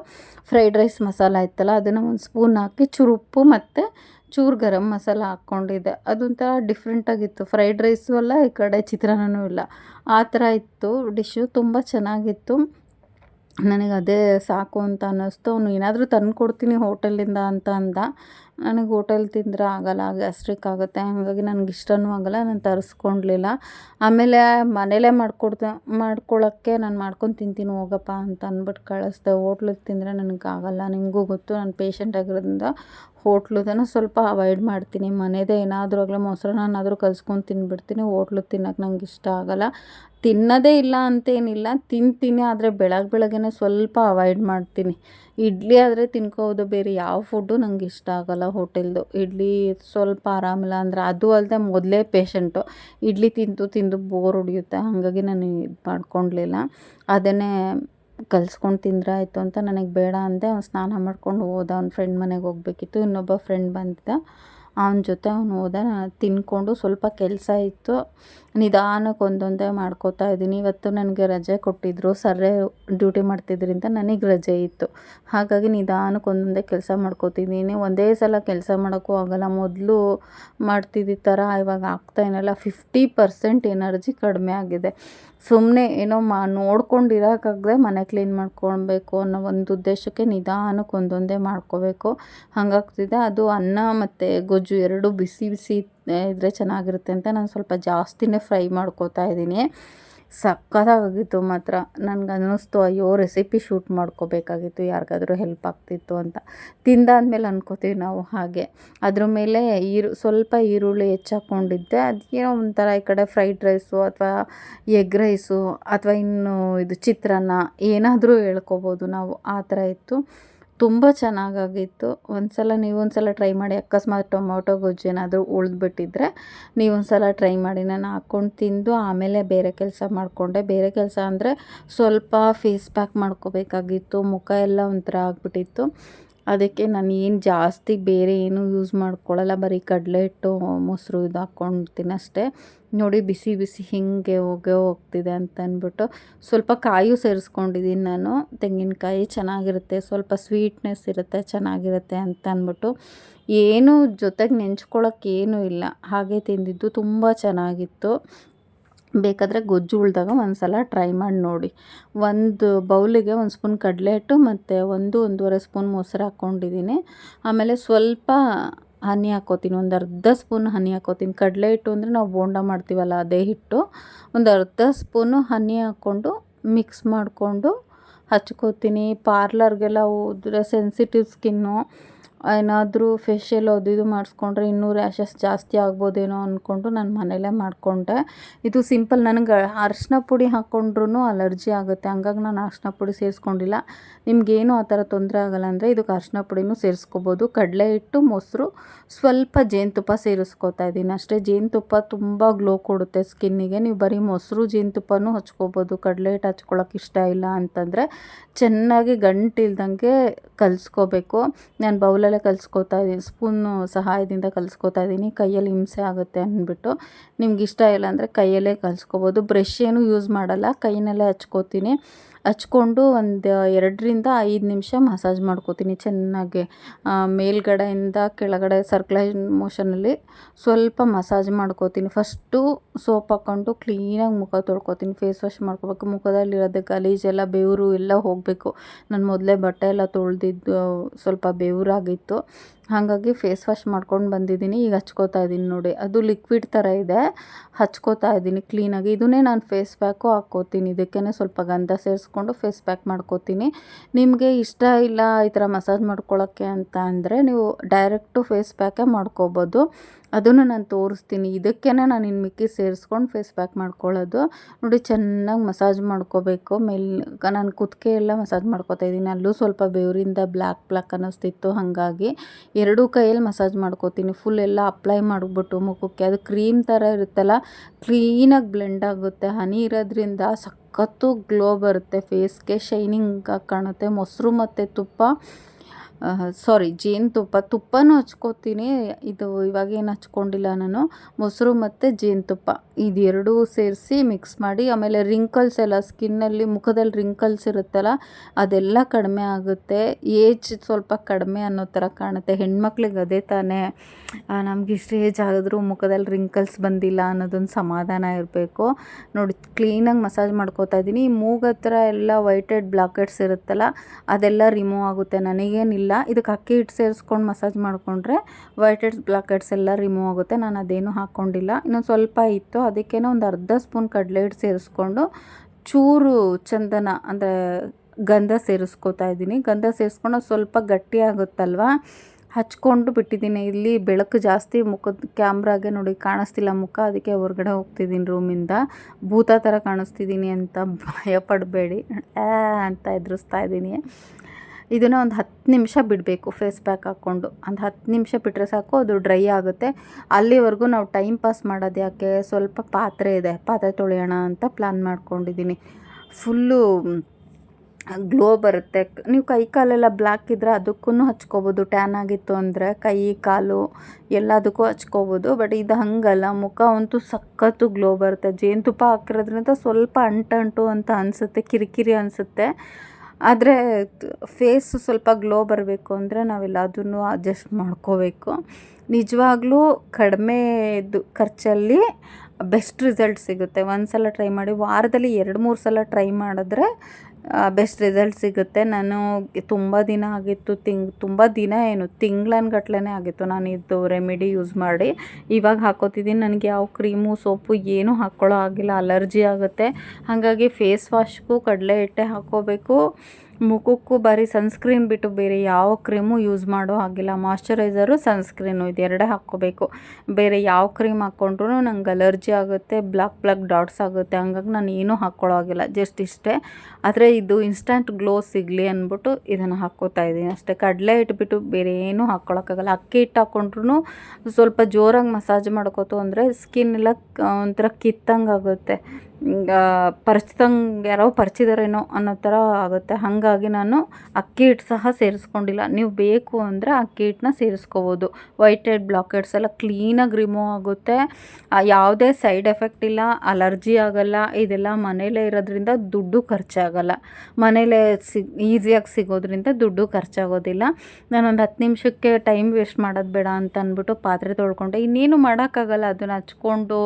[SPEAKER 1] ಫ್ರೈಡ್ ರೈಸ್ ಮಸಾಲ ಇತ್ತಲ್ಲ, ಅದನ್ನು ಒಂದು ಸ್ಪೂನ್ ಹಾಕಿ ಚೂರು ಉಪ್ಪು ಮತ್ತು ಚೂರು ಗರಂ ಮಸಾಲ ಹಾಕ್ಕೊಂಡಿದ್ದೆ. ಅದೊಂಥರ ಡಿಫ್ರೆಂಟಾಗಿತ್ತು ಫ್ರೈಡ್ ರೈಸು ಅಲ್ಲ, ಈ ಕಡೆ ಚಿತ್ರಾನ್ನನೂ ಇಲ್ಲ. ಆ ಥರ ಇತ್ತು ಡಿಶ್ಶು ತುಂಬ ಚೆನ್ನಾಗಿತ್ತು. ನನಗೆ ಅದೇ ಸಾಕು ಅಂತ ಅನ್ನಿಸ್ತು. ಅವನು ಏನಾದರೂ ತಂದು ಕೊಡ್ತೀನಿ ಹೋಟೆಲಿಂದ ಅಂತ ಅಂದ. ನನಗೆ ಹೋಟೆಲ್ ತಿಂದರೆ ಆಗೋಲ್ಲ, ಗ್ಯಾಸ್ಟ್ರಿಕ್ ಆಗುತ್ತೆ, ಹಾಗಾಗಿ ನನಗೆ ಇಷ್ಟವೂ ಆಗೋಲ್ಲ, ನಾನು ತರಿಸ್ಕೊಂಡ್ಲಿಲ್ಲ ಆಮೇಲೆ ಮನೇಲೆ ಮಾಡ್ಕೊಡ್ತಾ ಮಾಡ್ಕೊಳ್ಳೋಕ್ಕೆ ನಾನು ಮಾಡ್ಕೊಂಡು ತಿಂತೀನಿ, ಹೋಗಪ್ಪ ಅಂತ ಅಂದ್ಬಿಟ್ಟು ಕಳಿಸ್ದೆ. ಹೋಟ್ಲಿಗೆ ತಿಂದರೆ ನನಗೆ ಆಗಲ್ಲ ನಿಮಗೂ ಗೊತ್ತು, ನಾನು ಪೇಷಂಟ್ ಆಗಿರೋದ್ರಿಂದ ಹೋಟ್ಲುದನ್ನು ಸ್ವಲ್ಪ ಅವಾಯ್ಡ್ ಮಾಡ್ತೀನಿ. ಮನೆಯದೇ ಏನಾದರೂ ಆಗಲಿ ಮೊಸರನ್ನಾದರೂ ಕಲ್ಸ್ಕೊಂಡು ತಿನ್ಬಿಡ್ತೀನಿ. ಹೋಟ್ಲು ತಿನ್ನೋಕೆ ನಂಗೆ ಇಷ್ಟ ಆಗೋಲ್ಲ. ತಿನ್ನೋದೇ ಇಲ್ಲ ಅಂತೇನಿಲ್ಲ, ತಿಂತೀನಿ, ಆದರೆ ಬೆಳಗ್ಗೆ ಬೆಳಗ್ಗೆನೇ ಸ್ವಲ್ಪ ಅವಾಯ್ಡ್ ಮಾಡ್ತೀನಿ. ಇಡ್ಲಿ ಆದರೆ ತಿನ್ಕೋದು ಬೇರೆ, ಯಾವ ಫುಡ್ಡು ನಂಗೆ ಇಷ್ಟ ಆಗೋಲ್ಲ ಹೋಟೆಲ್ದು. ಇಡ್ಲಿ ಸ್ವಲ್ಪ ಆರಾಮಿಲ್ಲ ಅಂದರೆ ಅದು ಅಲ್ಲದೆ ಮೊದಲೇ ಪೇಷಂಟು ಇಡ್ಲಿ ತಿಂದು ತಿಂದು ಬೋರ್ ಹೊಡಿಯುತ್ತೆ, ಹಾಗಾಗಿ ನಾನು ಇದು ಮಾಡ್ಕೊಳ್ಲಿಲ್ಲ ಅದನ್ನೇ ಕಲ್ಸ್ಕೊಂಡು ತಿಂದರೆ ಆಯಿತು ಅಂತ ನನಗೆ ಬೇಡ ಅಂದೆ. ಅವ್ನು ಸ್ನಾನ ಮಾಡ್ಕೊಂಡು ಹೋದ, ಅವ್ನ ಫ್ರೆಂಡ್ ಮನೆಗೆ ಹೋಗ್ಬೇಕಿತ್ತು. ಇನ್ನೊಬ್ಬ ಫ್ರೆಂಡ್ ಬಂದಿದ್ದ. ಅವನ ಜೊತೆ ಅವನು ಹೋದ ನಾನು ತಿಂದ್ಕೊಂಡು ಸ್ವಲ್ಪ ಕೆಲಸ ಇತ್ತು. ನಿಧಾನಕ್ಕೆ ಒಂದೊಂದೇ ಮಾಡ್ಕೋತಾ ಇದ್ದೀನಿ. ಇವತ್ತು ನನಗೆ ರಜೆ ಕೊಟ್ಟಿದ್ದರು ಸರ್ರೆ ಡ್ಯೂಟಿ ಮಾಡ್ತಿದ್ದರಿಂದ ನನಗೆ ರಜೆ ಇತ್ತು. ಹಾಗಾಗಿ ನಿಧಾನಕ್ಕೆ ಒಂದೊಂದೇ ಕೆಲಸ ಮಾಡ್ಕೋತಿದ್ದೀನಿ. ಒಂದೇ ಸಲ ಕೆಲಸ ಮಾಡೋಕ್ಕೂ ಆಗೋಲ್ಲ. ಮೊದಲು ಮಾಡ್ತಿದ್ದ ಥರ ಇವಾಗ ಆಗ್ತಾ ಏನಲ್ಲ ಫಿಫ್ಟಿ ಪರ್ಸೆಂಟ್ ಎನರ್ಜಿ ಕಡಿಮೆ ಆಗಿದೆ. ಸುಮ್ಮನೆ ಏನೋ ಮಾ ನೋಡ್ಕೊಂಡು ಇರೋಕ್ಕಾಗದೆ ಮನೆ ಕ್ಲೀನ್ ಮಾಡ್ಕೊಳ್ಬೇಕು ಅನ್ನೋ ಒಂದು ಉದ್ದೇಶಕ್ಕೆ ನಿಧಾನಕ್ಕೆ ಒಂದೊಂದೇ ಮಾಡ್ಕೋಬೇಕು. ಹಾಗಾಗ್ತಿದೆ. ಅದು ಅನ್ನ ಮತ್ತು ಗೊಜ್ಜು ಎರಡು ಬಿಸಿ ಬಿಸಿ ಇದ್ದರೆ ಚೆನ್ನಾಗಿರುತ್ತೆ ಅಂತ ನಾನು ಸ್ವಲ್ಪ ಜಾಸ್ತಿನೇ ಫ್ರೈ ಮಾಡ್ಕೋತಾ ಇದ್ದೀನಿ. ಸಕ್ಕತ್ತಾಗಿತ್ತು ಮಾತ್ರ. ನನ್ಗೆ ಅನ್ನಿಸ್ತು, ಅಯ್ಯೋ ರೆಸಿಪಿ ಶೂಟ್ ಮಾಡ್ಕೋಬೇಕಾಗಿತ್ತು, ಯಾರಿಗಾದ್ರೂ ಹೆಲ್ಪ್ ಆಗ್ತಿತ್ತು ಅಂತ. ತಿಂದಾದ್ಮೇಲೆ ಅಂದ್ಕೋತೀವಿ ನಾವು ಹಾಗೆ. ಅದ್ರ ಮೇಲೆ ಈರು, ಸ್ವಲ್ಪ ಈರುಳ್ಳಿ ಹೆಚ್ಚಾಕೊಂಡಿದ್ದೆ. ಅದೇನೋ ಒಂಥರ ಈ ಕಡೆ ಫ್ರೈಡ್ ರೈಸು ಅಥವಾ ಎಗ್ ರೈಸು ಅಥವಾ ಇನ್ನು ಇದು ಚಿತ್ರಾನ್ನ ಏನಾದರೂ ಹೇಳ್ಕೊಬೋದು ನಾವು. ಆ ಥರ ಇತ್ತು. ತುಂಬ ಚೆನ್ನಾಗಾಗಿತ್ತು. ಒಂದು ಸಲ ನೀವು ಒಂದು ಸಲ ಟ್ರೈ ಮಾಡಿ ಅಕಸ್ಮಾತ್ ಟೊಮೊಟೊ ಗೊಜ್ಜು ಏನಾದರೂ ಉಳಿದ್ಬಿಟ್ಟಿದ್ರೆ ನೀವೊಂದು ಸಲ ಟ್ರೈ ಮಾಡಿ. ನಾನು ಹಾಕ್ಕೊಂಡು ತಿಂದು ಆಮೇಲೆ ಬೇರೆ ಕೆಲಸ ಮಾಡಿಕೊಂಡೆ. ಬೇರೆ ಕೆಲಸ ಅಂದರೆ ಸ್ವಲ್ಪ ಫೇಸ್ ಪ್ಯಾಕ್ ಮಾಡ್ಕೋಬೇಕಾಗಿತ್ತು. ಮುಖ ಎಲ್ಲ ಒಂಥರ ಆಗಿಬಿಟ್ಟಿತ್ತು. ಅದಕ್ಕೆ ನಾನು ಏನು ಜಾಸ್ತಿ ಬೇರೆ ಏನು ಯೂಸ್ ಮಾಡ್ಕೊಳ್ಳಲ್ಲ ಬರೀ ಕಡಲೆ ಹಿಟ್ಟು, ಮೊಸರು ಇದು ಹಾಕ್ಕೊಂಡು ಅಷ್ಟೇ ನೋಡಿ ಬಿಸಿ ಬಿಸಿ ಹಿಂಗೆ ಹೋಗೇ ಹೋಗ್ತಿದೆ ಅಂತ ಅಂದ್ಬಿಟ್ಟು ಸ್ವಲ್ಪ ಕಾಯು ಸೇರಿಸ್ಕೊಂಡಿದ್ದೀನಿ ನಾನು. ತೆಂಗಿನಕಾಯಿ ಚೆನ್ನಾಗಿರುತ್ತೆ, ಸ್ವಲ್ಪ ಸ್ವೀಟ್ನೆಸ್ ಇರುತ್ತೆ, ಚೆನ್ನಾಗಿರುತ್ತೆ ಅಂತ ಅಂದ್ಬಿಟ್ಟು ಏನು ಜೊತೆಗೆ ನೆಂಚ್ಕೊಳ್ಳೋಕೆ ಏನೂ ಇಲ್ಲ. ಹಾಗೆ ತಿಂದಿದ್ದು ತುಂಬ ಚೆನ್ನಾಗಿತ್ತು. ಬೇಕಾದರೆ ಗೊಜ್ಜು ಉಳಿದಾಗ ಒಂದು ಸಲ ಟ್ರೈ ಮಾಡಿ ನೋಡಿ. ಒಂದು ಬೌಲಿಗೆ ಒಂದು ಸ್ಪೂನ್ ಕಡಲೆ ಹಿಟ್ಟು ಮತ್ತು ಒಂದು ಒಂದೂವರೆ ಸ್ಪೂನ್ ಮೊಸರು ಹಾಕ್ಕೊಂಡಿದ್ದೀನಿ ಆಮೇಲೆ ಸ್ವಲ್ಪ ಹನಿ ಹಾಕೋತೀನಿ, ಒಂದು ಅರ್ಧ ಸ್ಪೂನ್ ಹನಿ ಹಾಕೋತೀನಿ. ಕಡಲೆ ಹಿಟ್ಟು ಅಂದರೆ ನಾವು ಬೋಂಡ ಮಾಡ್ತೀವಲ್ಲ, ಅದೇ ಹಿಟ್ಟು. ಒಂದು ಅರ್ಧ ಸ್ಪೂನು ಹನಿ ಹಾಕ್ಕೊಂಡು ಮಿಕ್ಸ್ ಮಾಡಿಕೊಂಡು ಹಚ್ಕೋತೀನಿ. ಪಾರ್ಲರ್ಗೆಲ್ಲ ಹೋದ್ರೆ ಸೆನ್ಸಿಟಿವ್ ಸ್ಕಿನ್ನು ಏನಾದರೂ ಫೇಶಿಯಲ್ ಅದು ಇದು ಮಾಡಿಸ್ಕೊಂಡ್ರೆ ಇನ್ನೂ ರ್ಯಾಷಸ್ ಜಾಸ್ತಿ ಆಗ್ಬೋದೇನೋ ಅಂದ್ಕೊಂಡು ನಾನು ಮನೇಲೇ ಮಾಡಿಕೊಂಡೆ. ಇದು ಸಿಂಪಲ್ ನನಗೆ ಅರಿಶಿನ ಪುಡಿ ಹಾಕ್ಕೊಂಡ್ರೂ ಅಲರ್ಜಿ ಆಗುತ್ತೆ. ಹಂಗಾಗಿ ನಾನು ಅರಿಶಿನ ಪುಡಿ ಸೇರಿಸ್ಕೊಂಡಿಲ್ಲ. ನಿಮಗೇನು ಆ ಥರ ತೊಂದರೆ ಆಗಲ್ಲ ಅಂದರೆ ಇದಕ್ಕೆ ಅರಿಶಿನ ಪುಡಿನೂ ಸೇರಿಸ್ಕೋಬೋದು. ಕಡಲೆ ಹಿಟ್ಟು, ಮೊಸರು, ಸ್ವಲ್ಪ ಜೇನುತುಪ್ಪ ಸೇರಿಸ್ಕೋತಾ ಇದ್ದೀನಿ. ಅಷ್ಟೇ ಜೇನುತುಪ್ಪ ತುಂಬ ಗ್ಲೋ ಕೊಡುತ್ತೆ ಸ್ಕಿನ್ನಿಗೆ. ನೀವು ಬರೀ ಮೊಸರು, ಜೇನುತುಪ್ಪನೂ ಹಚ್ಕೋಬೋದು. ಕಡಲೆ ಹಿಟ್ಟು ಹಚ್ಕೊಳಕ್ಕೆ ಇಷ್ಟ ಇಲ್ಲ ಅಂತಂದರೆ ಚೆನ್ನಾಗಿ ಗಂಟಿಲ್ದಂಗೆ ಕಲಿಸ್ಕೋಬೇಕು. ನಾನು ಬೌಲಲ್ಲೇ ಕಲಿಸ್ಕೋತಾ ಇದ್ದೀನಿ ಸ್ಪೂನು ಸಹಾಯದಿಂದ ಕಲಿಸ್ಕೊತಾ ಇದ್ದೀನಿ ಕೈಯಲ್ಲಿ ಹಿಂಸೆ ಆಗುತ್ತೆ ಅಂದ್ಬಿಟ್ಟು. ನಿಮ್ಗೆ ಇಷ್ಟ ಇಲ್ಲ ಅಂದರೆ ಕೈಯಲ್ಲೇ ಕಲಿಸ್ಕೋಬೋದು. ಬ್ರಷ್ ಏನು ಯೂಸ್ ಮಾಡಲ್ಲ ಕೈಯಲ್ಲೇ ಹಚ್ಕೋತೀನಿ. ಹಚ್ಕೊಂಡು ಒಂದು ಎರಡರಿಂದ ಐದು ನಿಮಿಷ ಮಸಾಜ್ ಮಾಡ್ಕೋತೀನಿ ಚೆನ್ನಾಗಿ. ಮೇಲ್ಗಡೆಯಿಂದ ಕೆಳಗಡೆ ಸರ್ಕ್ಯುಲೇಷನ್ ಮೋಷನಲ್ಲಿ ಸ್ವಲ್ಪ ಮಸಾಜ್ ಮಾಡ್ಕೋತೀನಿ. ಫಸ್ಟು ಸೋಪ್ ಹಾಕ್ಕೊಂಡು ಕ್ಲೀನಾಗಿ ಮುಖ ತೊಳ್ಕೊತೀನಿ. ಫೇಸ್ ವಾಶ್ ಮಾಡ್ಕೋಬೇಕು. ಮುಖದಲ್ಲಿರೋದು ಗಲೀಜೆಲ್ಲ ಬೆವರು ಎಲ್ಲ ಹೋಗಬೇಕು. ನಾನು ಮೊದಲೇ ಬಟ್ಟೆ ಎಲ್ಲ ತೊಳೆದಿದ್ದು, ಸ್ವಲ್ಪ ಬೆವರಾಗಿತ್ತು ಹಾಗಾಗಿ ಫೇಸ್ ವಾಶ್ ಮಾಡ್ಕೊಂಡು ಬಂದಿದ್ದೀನಿ. ಈಗ ಹಚ್ಕೋತಾ ಇದ್ದೀನಿ ನೋಡಿ. ಅದು ಲಿಕ್ವಿಡ್ ಥರ ಇದೆ. ಹಚ್ಕೋತಾ ಇದ್ದೀನಿ ಕ್ಲೀನಾಗಿ ಇದನ್ನೇ ನಾನು ಫೇಸ್ ಪ್ಯಾಕು ಹಾಕ್ಕೋತೀನಿ. ಇದಕ್ಕೇ ಸ್ವಲ್ಪ ಗಂಧ ಸೇರಿಸ್ಕೊಂಡು ಫೇಸ್ ಪ್ಯಾಕ್ ಮಾಡ್ಕೋತೀನಿ. ನಿಮಗೆ ಇಷ್ಟ ಇಲ್ಲ ಈ ಥರ ಮಸಾಜ್ ಮಾಡ್ಕೊಳ್ಳೋಕ್ಕೆ ಅಂತ ಅಂದರೆ ನೀವು ಡೈರೆಕ್ಟು ಫೇಸ್ ಪ್ಯಾಕೇ ಮಾಡ್ಕೋಬೋದು. ಅದನ್ನು ನಾನು ತೋರಿಸ್ತೀನಿ. ಇದಕ್ಕೇ ನಾನು ಇನ್ನು ಮಿಕ್ಕಿ ಸೇರಿಸ್ಕೊಂಡು ಫೇಸ್ ಪ್ಯಾಕ್ ಮಾಡ್ಕೊಳ್ಳೋದು. ನೋಡಿ, ಚೆನ್ನಾಗಿ ಮಸಾಜ್ ಮಾಡ್ಕೋಬೇಕು. ಮೇಲ್, ನಾನು ಕುತ್ತಿಗೆ ಎಲ್ಲ ಮಸಾಜ್ ಮಾಡ್ಕೋತಾ ಇದ್ದೀನಿ. ಅಲ್ಲೂ ಸ್ವಲ್ಪ ಬೆವರಿಂದ ಬ್ಲ್ಯಾಕ್ ಬ್ಲ್ಯಾಕ್ ಅನ್ನಿಸ್ತಿತ್ತು. ಹಾಗಾಗಿ ಎರಡೂ ಕೈಯಲ್ಲಿ ಮಸಾಜ್ ಮಾಡ್ಕೋತೀನಿ. ಫುಲ್ ಎಲ್ಲ ಅಪ್ಲೈ ಮಾಡಿಬಿಟ್ಟು ಮುಖಕ್ಕೆ. ಅದು ಕ್ರೀಮ್ ಥರ ಇರುತ್ತಲ್ಲ ಕ್ಲೀನಾಗಿ ಬ್ಲೆಂಡ್ ಆಗುತ್ತೆ. ಹನಿ ಇರೋದ್ರಿಂದ ಸಖತ್ತು ಗ್ಲೋ ಬರುತ್ತೆ. ಫೇಸ್ಗೆ ಶೈನಿಂಗಾಗಿ ಕಾಣುತ್ತೆ. ಮೊಸರು ಮತ್ತು ತುಪ್ಪ. ಸಾರಿ ಜೇನುತುಪ್ಪ ತುಪ್ಪನೂ ಹಚ್ಕೋತೀನಿ. ಇದು ಇವಾಗೇನು ಹಚ್ಕೊಂಡಿಲ್ಲ ನಾನು. ಮೊಸರು ಮತ್ತು ಜೇನುತುಪ್ಪ ಇದೆರಡೂ ಸೇರಿಸಿ ಮಿಕ್ಸ್ ಮಾಡಿ, ಆಮೇಲೆ ರಿಂಕಲ್ಸ್ ಎಲ್ಲ ಸ್ಕಿನ್ನಲ್ಲಿ ಮುಖದಲ್ಲಿ ರಿಂಕಲ್ಸ್ ಇರುತ್ತಲ್ಲ, ಅದೆಲ್ಲ ಕಡಿಮೆ ಆಗುತ್ತೆ. ಏಜ್ ಸ್ವಲ್ಪ ಕಡಿಮೆ ಅನ್ನೋ ಥರ ಕಾಣುತ್ತೆ. ಹೆಣ್ಮಕ್ಳಿಗೆ ಅದೇ ತಾನೇ. ನಮ್ಗೆ ಇಷ್ಟು ಏಜ್ ಆಗಿದ್ರೂ ಮುಖದಲ್ಲಿ ರಿಂಕಲ್ಸ್ ಬಂದಿಲ್ಲ ಅನ್ನೋದೊಂದು ಸಮಾಧಾನ ಇರಬೇಕು. ನೋಡಿ ಕ್ಲೀನಾಗಿ ಮಸಾಜ್ ಮಾಡ್ಕೋತಾ ಇದ್ದೀನಿ ಮೂಗತ್ರ ಎಲ್ಲ ವೈಟೆಡ್ ಬ್ಲಾಕೆಟ್ಸ್ ಇರುತ್ತಲ್ಲ, ಅದೆಲ್ಲ ರಿಮೂವ್ ಆಗುತ್ತೆ. ನನಗೇನಿಲ್ಲ. ಇದಕ್ಕೆ ಅಕ್ಕಿ ಹಿಟ್ಟು ಸೇರಿಸ್ಕೊಂಡು ಮಸಾಜ್ ಮಾಡಿಕೊಂಡ್ರೆ ವೈಟೆಡ್ ಹೆಡ್ಸ್ ಎಲ್ಲ ರಿಮೂವ್ ಆಗುತ್ತೆ. ನಾನು ಅದೇನು ಹಾಕ್ಕೊಂಡಿಲ್ಲ ಇನ್ನೊಂದು ಸ್ವಲ್ಪ ಇತ್ತು. ಅದಕ್ಕೇನೋ ಒಂದು ಅರ್ಧ ಸ್ಪೂನ್ ಕಡಲೆ ಹಿಟ್ಟು ಸೇರಿಸ್ಕೊಂಡು ಚೂರು ಚಂದನ, ಅಂದರೆ ಗಂಧ ಸೇರಿಸ್ಕೋತಾ ಇದ್ದೀನಿ. ಗಂಧ ಸೇರಿಸ್ಕೊಂಡು ಸ್ವಲ್ಪ ಗಟ್ಟಿ ಆಗುತ್ತಲ್ವ? ಹಚ್ಕೊಂಡು ಬಿಟ್ಟಿದ್ದೀನಿ. ಇಲ್ಲಿ ಬೆಳಕು ಜಾಸ್ತಿ, ಮುಖದ ಕ್ಯಾಮ್ರಾಗೆ ನೋಡಿ ಕಾಣಿಸ್ತಿಲ್ಲ ಮುಖ. ಅದಕ್ಕೆ ಹೊರಗಡೆ ಹೋಗ್ತಿದ್ದೀನಿ ರೂಮಿಂದ ಭೂತ ಥರ ಕಾಣಿಸ್ತಿದ್ದೀನಿ ಅಂತ ಭಯ ಪಡಬೇಡಿ ಅಂತ ಎದುರಿಸ್ತಾ ಇದ್ದೀನಿ. ಇದನ್ನು ಒಂದು ಹತ್ತು ನಿಮಿಷ ಬಿಡಬೇಕು ಫೇಸ್ ಪ್ಯಾಕ್ ಹಾಕ್ಕೊಂಡು ಒಂದು ಹತ್ತು ನಿಮಿಷ ಬಿಟ್ಟರೆ ಸಾಕು, ಅದು ಡ್ರೈ ಆಗುತ್ತೆ. ಅಲ್ಲಿವರೆಗೂ ನಾವು ಟೈಮ್ ಪಾಸ್ ಮಾಡೋದು ಯಾಕೆ? ಸ್ವಲ್ಪ ಪಾತ್ರೆ ಇದೆ, ಪಾತ್ರೆ ತೊಳೆಯೋಣ ಅಂತ ಪ್ಲ್ಯಾನ್ ಮಾಡ್ಕೊಂಡಿದ್ದೀನಿ ಫುಲ್ಲು ಗ್ಲೋ ಬರುತ್ತೆ. ನೀವು ಕೈ ಕಾಲೆಲ್ಲ ಬ್ಲ್ಯಾಕ್ ಇದ್ದರೆ ಅದಕ್ಕೂ ಹಚ್ಕೋಬೋದು. ಟ್ಯಾನ್ ಆಗಿತ್ತು ಅಂದರೆ ಕೈ, ಕಾಲು ಎಲ್ಲದಕ್ಕೂ ಹಚ್ಕೋಬೋದು. ಬಟ್ ಇದು ಹಂಗಲ್ಲ, ಮುಖ ಅಂತೂ ಸಖತ್ತು ಗ್ಲೋ ಬರುತ್ತೆ. ಜೇನುತುಪ್ಪ ಹಾಕಿರೋದ್ರಿಂದ ಸ್ವಲ್ಪ ಅಂಟಂಟು ಅಂತ ಅನಿಸುತ್ತೆ, ಕಿರಿಕಿರಿ ಅನಿಸುತ್ತೆ. ಆದರೆ ಫೇಸ್ ಸ್ವಲ್ಪ ಗ್ಲೋ ಬರಬೇಕು ಅಂದರೆ ನಾವೆಲ್ಲದನ್ನು ಅಡ್ಜಸ್ಟ್ ಮಾಡ್ಕೋಬೇಕು. ನಿಜವಾಗ್ಲೂ ಕಡಿಮೆ ಇದು ಖರ್ಚಲ್ಲಿ ಬೆಸ್ಟ್ ರಿಸಲ್ಟ್ ಸಿಗುತ್ತೆ. ಒಂದು ಸಲ ಟ್ರೈ ಮಾಡಿ ವಾರದಲ್ಲಿ ಎರಡು ಮೂರು ಸಲ ಟ್ರೈ ಮಾಡಿದ್ರೆ ಬೆಸ್ಟ್ ರಿಸಲ್ಟ್ ಸಿಗುತ್ತೆ. ನಾನು ತುಂಬ ದಿನ ಆಗಿತ್ತು, ತಿಂಗ್, ತುಂಬ ದಿನ ಏನು ತಿಂಗ್ಳನ್ಗಟ್ಲೆ ಆಗಿತ್ತು. ನಾನು ಇದು ರೆಮಿಡಿ ಯೂಸ್ ಮಾಡಿ. ಇವಾಗ ಹಾಕೋತಿದ್ದೀನಿ ನನಗೆ ಯಾವ ಕ್ರೀಮು ಸೋಪು ಏನೂ ಹಾಕ್ಕೊಳ್ಳೋ ಆಗಿಲ್ಲ ಅಲರ್ಜಿ ಆಗುತ್ತೆ. ಹಾಗಾಗಿ ಫೇಸ್ ವಾಶ್ಗೂ ಕಡಲೆ ಹಿಟ್ಟೆ ಹಾಕ್ಕೋಬೇಕು ಮುಖಕ್ಕೂ ಬರೀ ಸನ್ಸ್ಕ್ರೀನ್ ಬಿಟ್ಟು ಬೇರೆ ಯಾವ ಕ್ರೀಮು ಯೂಸ್ ಮಾಡೋ ಹಾಗಿಲ್ಲ. ಮಾಶ್ಚರೈಸರು ಸನ್ಸ್ಕ್ರೀನು ಇದೆರಡೇ ಹಾಕ್ಕೋಬೇಕು. ಬೇರೆ ಯಾವ ಕ್ರೀಮ್ ಹಾಕ್ಕೊಂಡ್ರೂ ನಂಗೆ ಅಲರ್ಜಿ ಆಗುತ್ತೆ, ಬ್ಲಾಕ್ ಬ್ಲಾಕ್ ಡಾಟ್ಸ್ ಆಗುತ್ತೆ. ಹಂಗಾಗಿ ನಾನು ಏನೂ ಹಾಕ್ಕೊಳ್ಳೋ ಹಾಗಿಲ್ಲ. ಜಸ್ಟ್ ಇಷ್ಟೇ. ಆದರೆ ಇದು ಇನ್ಸ್ಟಂಟ್ ಗ್ಲೋ ಸಿಗಲಿ ಅಂದ್ಬಿಟ್ಟು ಇದನ್ನು ಹಾಕ್ಕೋತಾ ಇದ್ದೀನಿ ಅಷ್ಟೇ. ಕಡಲೆ ಇಟ್ಬಿಟ್ಟು ಬೇರೆ ಏನೂ ಹಾಕ್ಕೊಳಕ್ಕಾಗಲ್ಲ. ಅಕ್ಕಿ ಹಿಟ್ಟು ಹಾಕ್ಕೊಂಡ್ರು ಸ್ವಲ್ಪ ಜೋರಾಗಿ ಮಸಾಜ್ ಮಾಡ್ಕೋತು ಅಂದರೆ ಸ್ಕಿನ್ ಎಲ್ಲ ಒಂಥರ ಕಿತ್ತಂಗೆ ಆಗುತ್ತೆ ಪರಿಚ್ದಂಗೆ ಯಾರೋ ಪರಿಚಿದಾರೇನೋ ಅನ್ನೋ ಥರ ಆಗುತ್ತೆ. ಹಾಗಾಗಿ ನಾನು ಅಕ್ಕಿ ಹಿಟ್ಟು ಸಹ ಸೇರಿಸ್ಕೊಂಡಿಲ್ಲ. ನೀವು ಬೇಕು ಅಂದರೆ ಅಕ್ಕಿ ಹಿಟ್ಟನ್ನ ಸೇರಿಸ್ಕೋಬೋದು. ವೈಟ್ ಹೆಡ್ ಬ್ಲಾಕೆಟ್ಸ್ ಎಲ್ಲ ಕ್ಲೀನಾಗಿ ರಿಮೂವ್ ಆಗುತ್ತೆ. ಯಾವುದೇ ಸೈಡ್ ಎಫೆಕ್ಟ್ ಇಲ್ಲ ಅಲರ್ಜಿ ಆಗೋಲ್ಲ, ಇದೆಲ್ಲ ಮನೇಲೇ ಇರೋದ್ರಿಂದ ದುಡ್ಡು ಖರ್ಚಾಗಲ್ಲ. ಮನೇಲೇ ಸಿಗ್ ಈಸಿಯಾಗಿ ಸಿಗೋದ್ರಿಂದ ದುಡ್ಡು ಖರ್ಚಾಗೋದಿಲ್ಲ. ನಾನೊಂದು ಹತ್ತು ನಿಮಿಷಕ್ಕೆ ಟೈಮ್ ವೇಸ್ಟ್ ಮಾಡೋದು ಬೇಡ ಅಂತ ಅಂದ್ಬಿಟ್ಟು ಪಾತ್ರೆ ತೊಳ್ಕೊಂಡೆ. ಇನ್ನೇನು ಮಾಡೋಕ್ಕಾಗಲ್ಲ. ಅದನ್ನು ಹಚ್ಕೊಂಡು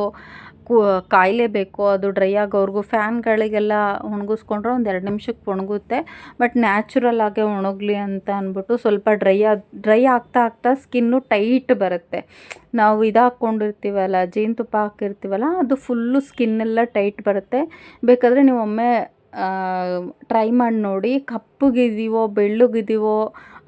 [SPEAKER 1] ಕು, ಕಾಯಲೇಬೇಕು, ಅದು ಡ್ರೈ ಆಗೋವರೆಗೂ ಫ್ಯಾನ್ಗಳಿಗೆಲ್ಲ ಒಣಗಿಸ್ಕೊಂಡ್ರೆ ಒಂದು ಎರಡು ನಿಮಿಷಕ್ಕೆ ಒಣಗುತ್ತೆ. ಬಟ್ ನ್ಯಾಚುರಲ್ ಆಗೇ ಒಣಗಲಿ ಅಂತ ಅಂದ್ಬಿಟ್ಟು ಸ್ವಲ್ಪ ಡ್ರೈ ಆಗಿ ಡ್ರೈ ಆಗ್ತಾ ಆಗ್ತಾ ಸ್ಕಿನ್ನು ಟೈಟ್ ಬರುತ್ತೆ. ನಾವು ಇದು ಹಾಕ್ಕೊಂಡಿರ್ತೀವಲ್ಲ ಜೇನುತುಪ್ಪ ಹಾಕಿರ್ತೀವಲ್ಲ, ಅದು ಫುಲ್ಲು ಸ್ಕಿನ್ನೆಲ್ಲ ಟೈಟ್ ಬರುತ್ತೆ. ಬೇಕಾದರೆ ನೀವು ಒಮ್ಮೆ ಟ್ರೈ ಮಾಡಿ ನೋಡಿ, ಕಪ್ಪಗಿದೀವೋ, ಬೆಳ್ಳಗಿದೀವೋ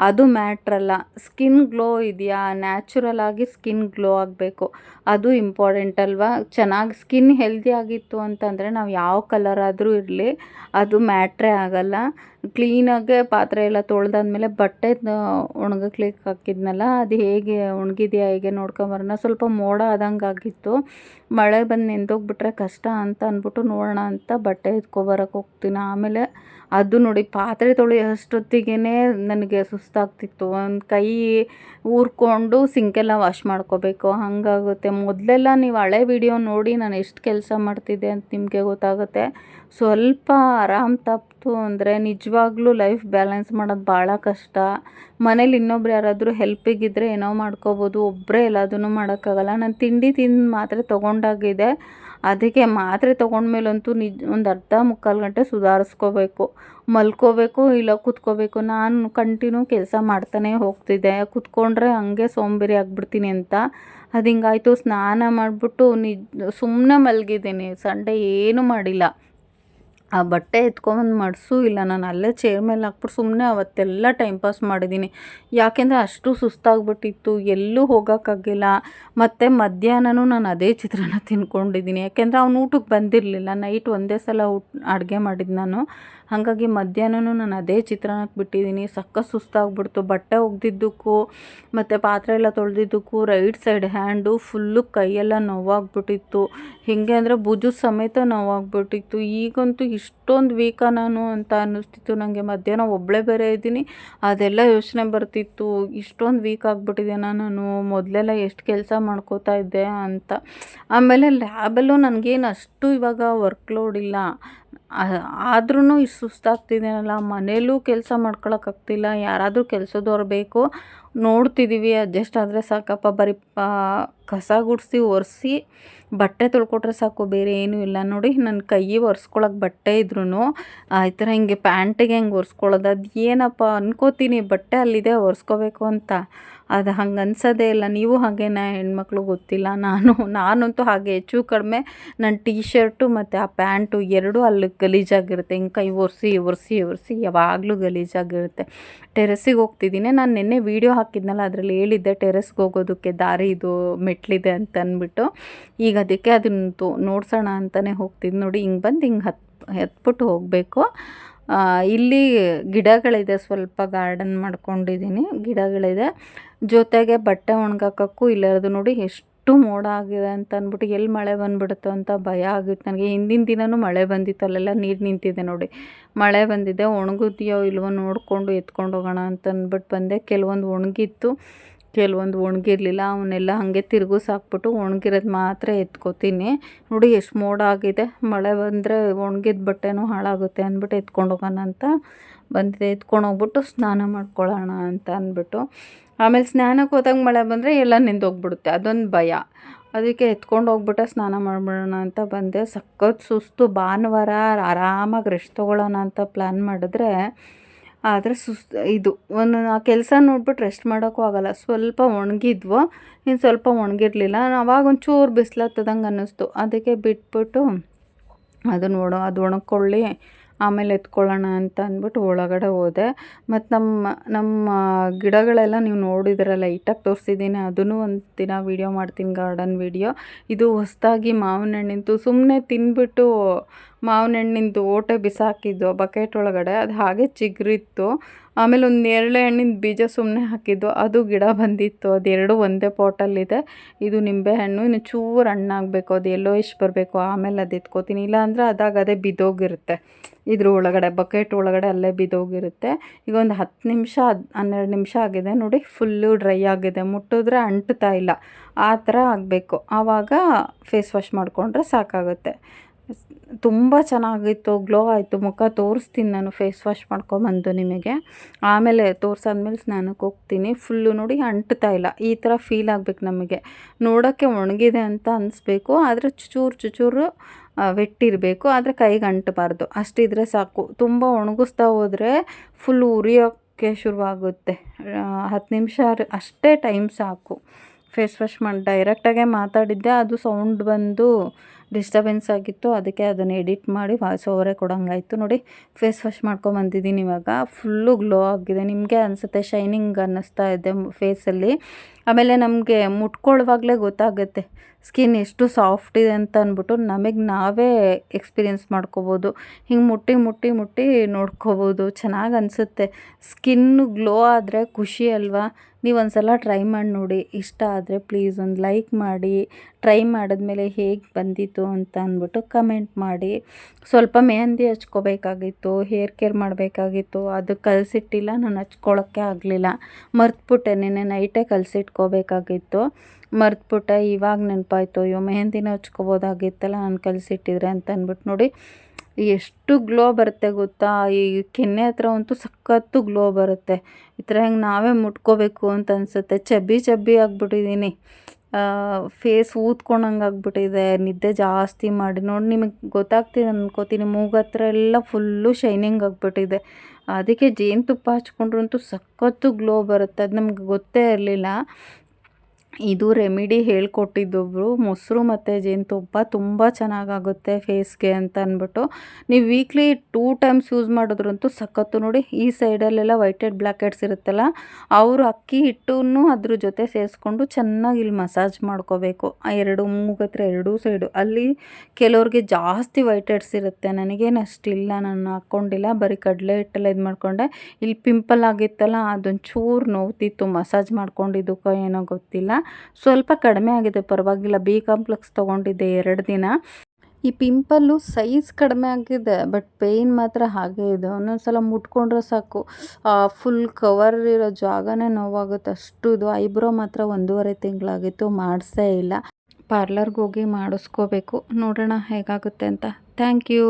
[SPEAKER 1] ಅದು ಮ್ಯಾಟ್ರಲ್ಲ ಸ್ಕಿನ್ ಗ್ಲೋ ಇದೆಯಾ? ನ್ಯಾಚುರಲ್ ಆಗಿ ಸ್ಕಿನ್ ಗ್ಲೋ ಆಗಬೇಕು. ಅದು ಇಂಪಾರ್ಟೆಂಟ್ ಅಲ್ವಾ? ಚೆನ್ನಾಗಿ ಸ್ಕಿನ್ ಹೆಲ್ದಿ ಆಗಿತ್ತು ಅಂತಂದರೆ ನಾವು ಯಾವ ಕಲರ್ ಆದರೂ ಇರಲಿ, ಅದು ಮ್ಯಾಟ್ರೇ ಆಗಲ್ಲ. ಕ್ಲೀನಾಗೆ ಪಾತ್ರೆ ಎಲ್ಲ ತೊಳೆದಾದ್ಮೇಲೆ ಬಟ್ಟೆ ಒಣಗಕ್ಲಿಕ್ಕೆ ಹಾಕಿದ್ನಲ್ಲ, ಅದು ಹೇಗೆ ಒಣಗಿದೆಯಾ ಹೇಗೆ ನೋಡ್ಕೊಂಬರೋಣ, ಸ್ವಲ್ಪ ಮೋಡ ಆದಂಗೆ ಆಗಿತ್ತು. ಮಳೆ ಬಂದು ನಿಂತೋಗ್ಬಿಟ್ರೆ ಕಷ್ಟ ಅಂತ ಅಂದ್ಬಿಟ್ಟು ನೋಡೋಣ ಅಂತ ಬಟ್ಟೆ ಎತ್ಕೊಬರಕ್ಕೆ ಹೋಗ್ತೀನಿ. ಆಮೇಲೆ ಅದು ನೋಡಿ ಪಾತ್ರೆ ತೊಳೆಯೋ ಅಷ್ಟೊತ್ತಿಗೆ ನನಗೆ ಸುಸ್ತಾಗ್ತಿತ್ತು. ಒಂದು ಕೈ ಊರ್ಕೊಂಡು ಸಿಂಕೆಲ್ಲ ವಾಶ್ ಮಾಡ್ಕೋಬೇಕು, ಹಾಗಾಗುತ್ತೆ. ಮೊದಲೆಲ್ಲ ನೀವು ಹಳೆ ವಿಡಿಯೋ ನೋಡಿ ನಾನು ಎಷ್ಟು ಕೆಲಸ ಮಾಡ್ತಿದ್ದೆ ಅಂತ ನಿಮಗೆ ಗೊತ್ತಾಗುತ್ತೆ. ಸ್ವಲ್ಪ ಆರಾಮ್ ತಪ್ಪಿತು ಅಂದರೆ ನಿಜವಾಗ್ಲೂ ಲೈಫ್ ಬ್ಯಾಲೆನ್ಸ್ ಮಾಡೋದು ಭಾಳ ಕಷ್ಟ. ಮನೇಲಿ ಇನ್ನೊಬ್ರು ಯಾರಾದರೂ ಹೆಲ್ಪಿಗಿದ್ದರೆ ಏನೋ ಮಾಡ್ಕೋಬೋದು ಒಬ್ಬರೇ ಎಲ್ಲದನ್ನು ಮಾಡೋಕ್ಕಾಗಲ್ಲ. ನಾನು ತಿಂಡಿ ತಿಂದು ಮಾತ್ರೆ ತೊಗೊಂಡಾಗಿದೆ. ಅದಕ್ಕೆ ಮಾತ್ರೆ ತೊಗೊಂಡ್ಮೇಲಂತೂ ನಿಜ ಒಂದು ಅರ್ಧ ಮುಕ್ಕಾಲು ಗಂಟೆ ಸುಧಾರಿಸ್ಕೋಬೇಕು. ಮಲ್ಕೋಬೇಕು ಇಲ್ಲ ಕೂತ್ಕೋಬೇಕು. ನಾನು ಕಂಟಿನ್ಯೂ ಕೆಲಸ ಮಾಡ್ತಾನೆ ಹೋಗ್ತಿದ್ದೆ. ಕೂತ್ಕೊಂಡ್ರೆ ಹಂಗೆ ಸೋಂಬೇರಿ ಆಗಿಬಿಡ್ತೀನಿ ಅಂತ. ಅದು ಹಿಂಗಾಯಿತು. ಸ್ನಾನ ಮಾಡಿಬಿಟ್ಟು ನಿಜ ಸುಮ್ಮನೆ ಮಲಗಿದ್ದೀನಿ. ಸಂಡೇ ಏನೂ ಮಾಡಿಲ್ಲ. ಆ ಬಟ್ಟೆ ಎತ್ಕೊಂಬಂದು ಮಡಿಸು ಇಲ್ಲ. ನಾನು ಅಲ್ಲೇ ಚೇರ್ ಮೇಲೆ ಹಾಕ್ಬಿಟ್ಟು ಸುಮ್ಮನೆ ಅವತ್ತೆಲ್ಲ ಟೈಮ್ ಪಾಸ್ ಮಾಡಿದ್ದೀನಿ ಯಾಕೆಂದರೆ ಅಷ್ಟು ಸುಸ್ತಾಗ್ಬಿಟ್ಟಿತ್ತು. ಎಲ್ಲೂ ಹೋಗೋಕ್ಕಾಗಿಲ್ಲ ಮತ್ತು ಮಧ್ಯಾಹ್ನನೂ ನಾನು ಅದೇ ಚಿತ್ರಾನ್ನ ತಿನ್ಕೊಂಡಿದ್ದೀನಿ ಯಾಕೆಂದರೆ ಅವ್ನು ಊಟಕ್ಕೆ ಬಂದಿರಲಿಲ್ಲ. ನೈಟ್ ಒಂದೇ ಸಲ ಊಟ ಅಡುಗೆ ಮಾಡಿದ್ದು ನಾನು. ಹಾಗಾಗಿ ಮಧ್ಯಾಹ್ನನೂ ನಾನು ಅದೇ ಚಿತ್ರಾನ್ನಕ್ಕೆ ಬಿಟ್ಟಿದ್ದೀನಿ. ಸಕ್ಕ ಸುಸ್ತಾಗ್ಬಿಡ್ತು. ಬಟ್ಟೆ ಒಗ್ದಿದ್ದಕ್ಕೂ ಮತ್ತು ಪಾತ್ರೆ ಎಲ್ಲ ತೊಳೆದಿದ್ದಕ್ಕೂ ರೈಟ್ ಸೈಡ್ ಹ್ಯಾಂಡು ಫುಲ್ಲು ಕೈಯೆಲ್ಲ ನೋವಾಗ್ಬಿಟ್ಟಿತ್ತು. ಹೇಗೆ ಅಂದರೆ ಭುಜದ ಸಮೇತ ನೋವಾಗ್ಬಿಟ್ಟಿತ್ತು. ಈಗಂತೂ ಇಷ್ಟೊಂದು ವೀಕಾ ನಾನು ಅಂತ ಅನ್ನಿಸ್ತಿತ್ತು. ನನಗೆ ಮಧ್ಯಾಹ್ನ ಒಬ್ಬಳೇ ಬೇರೆ ಇದ್ದೀನಿ. ಅದೆಲ್ಲ ಯೋಚನೆ ಬರ್ತಿತ್ತು. ಇಷ್ಟೊಂದು ವೀಕ್ ಆಗಿಬಿಟ್ಟಿದ್ದೇನಾ ನಾನು. ಮೊದಲೆಲ್ಲ ಎಷ್ಟು ಕೆಲಸ ಮಾಡ್ಕೋತಾ ಇದ್ದೆ ಅಂತ. ಆಮೇಲೆ ಲ್ಯಾಬಲ್ಲೂ ನನಗೇನು ಅಷ್ಟು ಇವಾಗ ವರ್ಕ್ ಲೋಡ್ ಇಲ್ಲ. ಆದ್ರೂ ಇಷ್ಟು ಸುಸ್ತಾಗ್ತಿದ್ದೀನಲ್ಲ ಮನೇಲೂ ಕೆಲಸ ಮಾಡ್ಕೊಳಕ್ಕಾಗ್ತಿಲ್ಲ, ಯಾರಾದರೂ ಕೆಲಸದವ್ರು ಬೇಕು ನೋಡ್ತಿದ್ದೀವಿ ಅಡ್ಜಸ್ಟ್ ಆದರೆ ಸಾಕಪ್ಪ, ಬರೀ ಕಸ ಗುಡಿಸಿ, ಒರೆಸಿ, ಬಟ್ಟೆ ತೊಳ್ಕೊಟ್ರೆ ಸಾಕು, ಬೇರೆ ಏನೂ ಇಲ್ಲ. ನೋಡಿ ನನ್ನ ಕೈ ಒರೆಸ್ಕೊಳಕ್ಕೆ ಬಟ್ಟೆ ಇದ್ರೂ ಈ ಥರ ಹಿಂಗೆ ಪ್ಯಾಂಟಿಗೆ ಹೆಂಗೆ ಒರೆಸ್ಕೊಳ್ಳೋದು ಅದು ಏನಪ್ಪ ಅನ್ಕೋತೀನಿ, ಬಟ್ಟೆ ಅಲ್ಲಿದೆ, ಒರೆಸ್ಕೋಬೇಕು ಅಂತ. ಅದು ಹಂಗೆ ಅನ್ಸೋದೇ ಇಲ್ಲ. ನೀವು ಹಾಗೇನಾ ಹೆಣ್ಮಕ್ಳು ಗೊತ್ತಿಲ್ಲ. ನಾನು, ನಾನಂತೂ ಹಾಗೆ ಹೆಚ್ಚು ಕಡಿಮೆ ನನ್ನ ಟೀ ಶರ್ಟು ಮತ್ತು ಆ ಪ್ಯಾಂಟು ಎರಡೂ ಅಲ್ಲಿ ಗಲೀಜಾಗಿರುತ್ತೆ. ಹಿಂಗೆ ಕೈ ಒರೆಸಿ ಒರೆಸಿ ಒರೆಸಿ ಯಾವಾಗಲೂ ಗಲೀಜಾಗಿರುತ್ತೆ. ಟೆರೆಸ್ಸಿಗೆ ಹೋಗ್ತಿದ್ದೀನಿ. ನಾನು ನಿನ್ನೆ ವೀಡಿಯೋ ಹಾಕಿದ್ನಲ್ಲ, ಅದರಲ್ಲಿ ಹೇಳಿದ್ದೆ ಟೆರೆಸ್ಗೆ ಹೋಗೋದಕ್ಕೆ ದಾರಿ ಇದು ಮೆಟ್ಲಿದೆ ಅಂತ ಅಂದ್ಬಿಟ್ಟು. ಈಗ ಅದಕ್ಕೆ ಅದನ್ನು ತೋ, ನೋಡ್ಸೋಣ ಅಂತಲೇ ಹೋಗ್ತಿದ್ದು ನೋಡಿ. ಹಿಂಗೆ ಬಂದು ಹಿಂಗೆ ಹತ್ ಹತ್ಬಿಟ್ಟು ಹೋಗಬೇಕು. ಇಲ್ಲಿ ಗಿಡಗಳಿದೆ, ಸ್ವಲ್ಪ ಗಾರ್ಡನ್ ಮಾಡ್ಕೊಂಡಿದ್ದೀನಿ. ಗಿಡಗಳಿದೆ. ಜೊತೆಗೆ ಬಟ್ಟೆ ಒಣಗಾಕೋಕ್ಕೂ ಇಲ್ಲದು ನೋಡಿ ಎಷ್ಟು ಮೋಡ ಆಗಿದೆ ಅಂತ ಅಂದ್ಬಿಟ್ಟು ಎಲ್ಲಿ ಮಳೆ ಬಂದ್ಬಿಡುತ್ತೋ ಅಂತ ಭಯ ಆಗಿತ್ತು ನನಗೆ. ಹಿಂದಿನ ದಿನವೂ ಮಳೆ ಬಂದಿತ್ತು, ಅಲ್ಲೆಲ್ಲ ನೀರು ನಿಂತಿದೆ ನೋಡಿ. ಮಳೆ ಬಂದಿದೆ ಒಣಗುತ್ತೀಯೋ ಇಲ್ವೋ ನೋಡಿಕೊಂಡು ಎತ್ಕೊಂಡು ಹೋಗೋಣ ಅಂತ ಅಂದ್ಬಿಟ್ಟು ಬಂದೆ. ಕೆಲವೊಂದು ಒಣಗಿತ್ತು. ಕೆಲವೊಂದು ಒಣಗಿರಲಿಲ್ಲ, ಅವನ್ನೆಲ್ಲ ಹಾಗೆ ಸಾಕ್ಬಿಟ್ಟು ಒಣಗಿರೋದು ಮಾತ್ರ ಎತ್ಕೋತೀನಿ. ನೋಡಿ ಎಷ್ಟು ಮೋಡ ಆಗಿದೆ. ಮಳೆ ಬಂದರೆ ಒಣಗಿದ ಬಟ್ಟೆನೂ ಹಾಳಾಗುತ್ತೆ ಅಂದ್ಬಿಟ್ಟು ಎತ್ಕೊಂಡು ಹೋಗೋಣ ಅಂತ ಬಂದಿದೆ. ಎತ್ಕೊಂಡು ಹೋಗ್ಬಿಟ್ಟು ಸ್ನಾನ ಮಾಡ್ಕೊಳ್ಳೋಣ ಅಂತ ಅಂದ್ಬಿಟ್ಟು. ಆಮೇಲೆ ಸ್ನಾನಕ್ಕೆ ಹೋದಾಗ ಮಳೆ ಬಂದರೆ ಎಲ್ಲ ನೆಂದೋಗ್ಬಿಡುತ್ತೆ. ಅದೊಂದು ಭಯ. ಅದಕ್ಕೆ ಎತ್ಕೊಂಡು ಹೋಗ್ಬಿಟ್ಟು ಸ್ನಾನ ಮಾಡಿಬಿಡೋಣ ಅಂತ ಬಂದೆ. ಸಖತ್ ಸುಸ್ತು. ಭಾನುವಾರ ಆರಾಮಾಗಿ ರೆಸ್ಟ್ ತೊಗೊಳ್ಳೋಣ ಅಂತ ಪ್ಲ್ಯಾನ್ ಮಾಡಿದ್ರೆ ಆದರೆ ಸುಸ್ತು ಇದು ಒಂದು ಆ ಕೆಲಸ ನೋಡ್ಬಿಟ್ಟು ರೆಸ್ಟ್ ಮಾಡೋಕ್ಕೂ ಆಗೋಲ್ಲ. ಸ್ವಲ್ಪ ಒಣಗಿದ್ವು ಇನ್ನು ಸ್ವಲ್ಪ ಒಣಗಿರಲಿಲ್ಲ. ಅವಾಗ ಒಂಚೂರು ಬಿಸಿಲತ್ತದಂಗೆ ಅನ್ನಿಸ್ತು. ಅದಕ್ಕೆ ಬಿಟ್ಬಿಟ್ಟು ಅದನ್ನು ಒಣ ಅದು ಒಣಕೊಳ್ಳಿ ಆಮೇಲೆ ಎತ್ಕೊಳ್ಳೋಣ ಅಂತ ಅಂದ್ಬಿಟ್ಟು ಒಳಗಡೆ ಹೋದೆ. ಮತ್ತು ನಮ್ಮ ನಮ್ಮ ಗಿಡಗಳೆಲ್ಲ ನೀವು ನೋಡಿದ್ರೆ ಲೈಟಾಗಿ ತೋರಿಸಿದ್ದೀನಿ. ಅದನ್ನು ಒಂದು ದಿನ ವೀಡಿಯೋ ಮಾಡ್ತೀನಿ ಗಾರ್ಡನ್ ವೀಡಿಯೋ ಇದು ಹೊಸದಾಗಿ ಮಾವಿನ ಹಣ್ಣಿಂದು ಸುಮ್ಮನೆ ತಿನ್ಬಿಟ್ಟು ಮಾವಿನ ಹಣ್ಣಿಂದು ಓಟೆ ಬಿಸಾಕಿದ್ದು ಬಕೆಟ್ ಒಳಗಡೆ. ಅದು ಹಾಗೆ ಚಿಗುರಿತ್ತು. ಆಮೇಲೆ ಒಂದು ನೇರಳೆ ಹಣ್ಣಿನ ಬೀಜ ಸುಮ್ಮನೆ ಹಾಕಿದ್ದು, ಅದು ಗಿಡ ಬಂದಿತ್ತು. ಅದೆರಡು ಒಂದೇ ಪಾಟಲ್ಲಿದೆ ಇದು. ನಿಂಬೆ ಹಣ್ಣು, ಇನ್ನು ಚೂರು ಹಣ್ಣಾಗಬೇಕು. ಅದು ಎಲ್ಲೋ ಇಷ್ಟು ಬರಬೇಕು. ಆಮೇಲೆ ಅದು ಎತ್ಕೋತೀನಿ ಇಲ್ಲಾಂದರೆ ಅದಾಗ ಅದೇ ಬಿದ್ದೋಗಿರುತ್ತೆ ಇದ್ರ ಒಳಗಡೆ ಬಕೆಟ್ ಒಳಗಡೆ ಅಲ್ಲೇ ಬಿದ್ದೋಗಿರುತ್ತೆ ಈಗ ಒಂದು ಹತ್ತು ನಿಮಿಷ ಹನ್ನೆರಡು ನಿಮಿಷ ಆಗಿದೆ. ನೋಡಿ ಫುಲ್ಲು ಡ್ರೈ ಆಗಿದೆ. ಮುಟ್ಟಿದ್ರೆ ಅಂಟ್ತಾ ಇಲ್ಲ. ಆ ಥರ ಆಗಬೇಕು. ಆವಾಗ ಫೇಸ್ ವಾಶ್ ಮಾಡಿಕೊಂಡ್ರೆ ಸಾಕಾಗುತ್ತೆ. ತುಂಬ ಚೆನ್ನಾಗಿತ್ತು, ಗ್ಲೋ ಆಯಿತು, ಮುಖ ತೋರಿಸ್ತೀನಿ ನಾನು ಫೇಸ್ ವಾಶ್ ಮಾಡ್ಕೊಂಬಂದು ನಿಮಗೆ. ಆಮೇಲೆ ತೋರಿಸಾದ್ಮೇಲೆ ಸ್ನಾನಕ್ಕೆ ಹೋಗ್ತೀನಿ ಫುಲ್ಲು ನೋಡಿ ಅಂಟ್ತಾ ಇಲ್ಲ, ಈ ಥರ ಫೀಲ್ ಆಗಬೇಕು ನಮಗೆ. ನೋಡೋಕ್ಕೆ ಒಣಗಿದೆ ಅಂತ ಅನಿಸ್ಬೇಕು, ಆದರೆ ಚೂರು ಚೂಚೂರು ವೆಟ್ಟಿರಬೇಕು, ಆದರೆ ಕೈಗೆ ಅಂಟಬಾರ್ದು ಅಷ್ಟಿದ್ರೆ ಸಾಕು. ತುಂಬ ಒಣಗಿಸ್ತಾ ಹೋದರೆ ಫುಲ್ ಉರಿಯೋಕ್ಕೆ ಶುರುವಾಗುತ್ತೆ ಹತ್ತು ನಿಮಿಷ ಅಷ್ಟೇ ಟೈಮ್ ಸಾಕು. ಫೇಸ್ ವಾಶ್ ಮಾಡಿ ಡೈರೆಕ್ಟಾಗೆ ಮಾತಾಡಿದ್ದೆ. ಅದು ಸೌಂಡ್ ಬಂದು ಡಿಸ್ಟರ್ಬೆನ್ಸ್ ಆಗಿತ್ತು. ಅದಕ್ಕೆ ಅದನ್ನು ಎಡಿಟ್ ಮಾಡಿ ವಾಯ್ಸ್ ಓವರೇ ಕೊಡೋಂಗಾಯಿತು. ನೋಡಿ ಫೇಸ್ ವಾಶ್ ಮಾಡ್ಕೊಂಬಂದಿದ್ದೀನಿ ಇವಾಗ. ಫುಲ್ಲು ಗ್ಲೋ ಆಗಿದೆ. ನಿಮಗೆ ಅನಿಸುತ್ತೆ ಶೈನಿಂಗ್ ಅನ್ನಿಸ್ತಾ ಇದೆ ಫೇಸಲ್ಲಿ ಆಮೇಲೆ ನಮಗೆ ಮುಟ್ಕೊಳ್ಳುವಾಗಲೇ ಗೊತ್ತಾಗುತ್ತೆ ಸ್ಕಿನ್ ಎಷ್ಟು ಸಾಫ್ಟ್ ಇದೆ ಅಂತ ಅಂದ್ಬಿಟ್ಟು ನಮಗೆ ನಾವೇ ಎಕ್ಸ್ಪೀರಿಯೆನ್ಸ್ ಮಾಡ್ಕೋಬೋದು. ಹಿಂಗೆ ಮುಟ್ಟಿ ಮುಟ್ಟಿ ಮುಟ್ಟಿ ನೋಡ್ಕೋಬೋದು. ಚೆನ್ನಾಗಿ ಅನಿಸುತ್ತೆ. ಸ್ಕಿನ್ನು ಗ್ಲೋ ಆದರೆ ಖುಷಿ ಅಲ್ವಾ? ನೀವು ಒಂದು ಸಲ ಟ್ರೈ ಮಾಡಿ ನೋಡಿ, ಇಷ್ಟ ಆದರೆ ಪ್ಲೀಸ್ ಒಂದು ಲೈಕ್ ಮಾಡಿ. ಟ್ರೈ ಮಾಡಿದ್ಮೇಲೆ ಹೇಗೆ ಬಂದಿತ್ತು ಅಂತ ಅಂದ್ಬಿಟ್ಟು ಕಮೆಂಟ್ ಮಾಡಿ. ಸ್ವಲ್ಪ ಮೆಹಂದಿ ಹಚ್ಕೋಬೇಕಾಗಿತ್ತು ಹೇರ್ ಕೇರ್ ಮಾಡಬೇಕಾಗಿತ್ತು, ಅದು ಕಲಸಿಟ್ಟಿಲ್ಲ, ನಾನು ಹಚ್ಕೊಳ್ಳೋಕ್ಕೆ ಆಗಲಿಲ್ಲ. ಮರ್ತ್ಬಿಟ್ಟೆ, ನೆನ್ನೆ ನೈಟೇ ಕಲಸಿಟ್ಕೋಬೇಕಾಗಿತ್ತು. ಮರ್ತ್ಬಿಟ್ಟೆ, ಇವಾಗ ನೆನಪಾಯ್ತು, ಅಯ್ಯೋ ಮೆಹಂದಿನ ಹಚ್ಕೋಬೋದಾಗಿತ್ತಲ್ಲ, ನಾನು ಕಲಸಿಟ್ಟಿದ್ರೆ ಅಂತ ಅಂದ್ಬಿಟ್ಟು ನೋಡಿ. ಎಷ್ಟು ಗ್ಲೋ ಬರುತ್ತೆ ಗೊತ್ತಾ? ಈ ಕೆನ್ನೆ ಹತ್ರ ಅಂತೂ ಸಖತ್ತು ಗ್ಲೋ ಬರುತ್ತೆ. ಈ ಥರ ಹೆಂಗೆ ನಾವೇ ಮುಟ್ಕೋಬೇಕು ಅಂತ ಅನಿಸುತ್ತೆ. ಚಬ್ಬಿ ಚಬ್ಬಿ ಆಗಿಬಿಟ್ಟಿದ್ದೀನಿ ಫೇಸ್ ಊದ್ಕೊಂಡಂಗೆ ಆಗ್ಬಿಟ್ಟಿದೆ. ನಿದ್ದೆ ಜಾಸ್ತಿ ಮಾಡಿ. ನೋಡಿ, ನಿಮಗೆ ಗೊತ್ತಾಗ್ತಿದೆ ಅನ್ಕೋತೀನಿ. ಹತ್ರ ಎಲ್ಲ ಫುಲ್ಲು ಶೈನಿಂಗ್ ಆಗಿಬಿಟ್ಟಿದೆ. ಅದಕ್ಕೆ ಜೇನುತುಪ್ಪ ಹಚ್ಕೊಂಡ್ರಂತೂ ಸಖತ್ತು ಗ್ಲೋ ಬರುತ್ತೆ. ಅದು ನಮ್ಗೆ ಗೊತ್ತೇ ಇರಲಿಲ್ಲ. ಇದು ರೆಮಿಡಿ ಹೇಳ್ಕೊಟ್ಟಿದ್ದೊಬ್ಬರು ಮೊಸರು ಮತ್ತು ಜೇನುತುಪ್ಪ ತುಂಬ ಚೆನ್ನಾಗಾಗುತ್ತೆ ಫೇಸ್ಗೆ ಅಂತ ಅಂದ್ಬಿಟ್ಟು. ನೀವು ವೀಕ್ಲಿ ಟೂ ಟೈಮ್ಸ್ ಯೂಸ್ ಮಾಡಿದ್ರಂತೂ ಸಖತ್ತು ನೋಡಿ, ಈ ಸೈಡಲ್ಲೆಲ್ಲ ಬ್ಲ್ಯಾಕ್ ಹೆಡ್ಸ್ ಇರುತ್ತಲ್ಲ, ಅವರು ಅಕ್ಕಿ ಹಿಟ್ಟನ್ನು ಅದ್ರ ಜೊತೆ ಸೇರಿಸ್ಕೊಂಡು ಚೆನ್ನಾಗಿ ಇಲ್ಲಿ ಮಸಾಜ್ ಮಾಡ್ಕೋಬೇಕು. ಎರಡು ಮೂಗತ್ರ ಎರಡೂ ಸೈಡು ಅಲ್ಲಿ ಕೆಲವ್ರಿಗೆ ಜಾಸ್ತಿ ವೈಟ್ ಹೆಡ್ಸ್ ಇರುತ್ತೆ. ನನಗೇನು ಅಷ್ಟಿಲ್ಲ ನಾನು ಹಾಕ್ಕೊಂಡಿಲ್ಲ. ಬರೀ ಕಡಲೆ ಹಿಟ್ಟೆಲ್ಲ ಇದು ಮಾಡಿಕೊಂಡೆ. ಇಲ್ಲಿ ಪಿಂಪಲ್ ಆಗಿತ್ತಲ್ಲ ಅದೊಂದು ಚೂರು ನೋವ್ತಿತ್ತು ಮಸಾಜ್ ಮಾಡ್ಕೊಂಡಿದ್ದಕ್ಕೋ ಏನೋ ಗೊತ್ತಿಲ್ಲ. ಸ್ವಲ್ಪ ಕಡಿಮೆ ಆಗಿದೆ, ಪರವಾಗಿಲ್ಲ. ಬಿ ಕಾಂಪ್ಲೆಕ್ಸ್ ತೊಗೊಂಡಿದ್ದೆ ಎರಡು ದಿನ. ಈ ಪಿಂಪಲ್ಲು ಸೈಜ್ ಕಡಿಮೆ ಆಗಿದೆ ಬಟ್ ಪೇಯ್ನ್ ಮಾತ್ರ ಹಾಗೆ ಇದೆ. ಒಂದೊಂದು ಸಲ ಮುಟ್ಕೊಂಡ್ರೆ ಸಾಕು. ಫುಲ್ ಕವರ್ ಇರೋ ಜಾಗನೇ ನೋವಾಗುತ್ತೆ. ಅಷ್ಟು ಇದು ಐಬ್ರೋ ಮಾತ್ರ ಒಂದೂವರೆ ತಿಂಗಳಾಗಿತ್ತು, ಮಾಡಿಸೇ ಇಲ್ಲ. ಪಾರ್ಲರ್ಗೆ ಹೋಗಿ ಮಾಡಿಸ್ಕೋಬೇಕು. ನೋಡೋಣ ಹೇಗಾಗುತ್ತೆ ಅಂತ. Thank you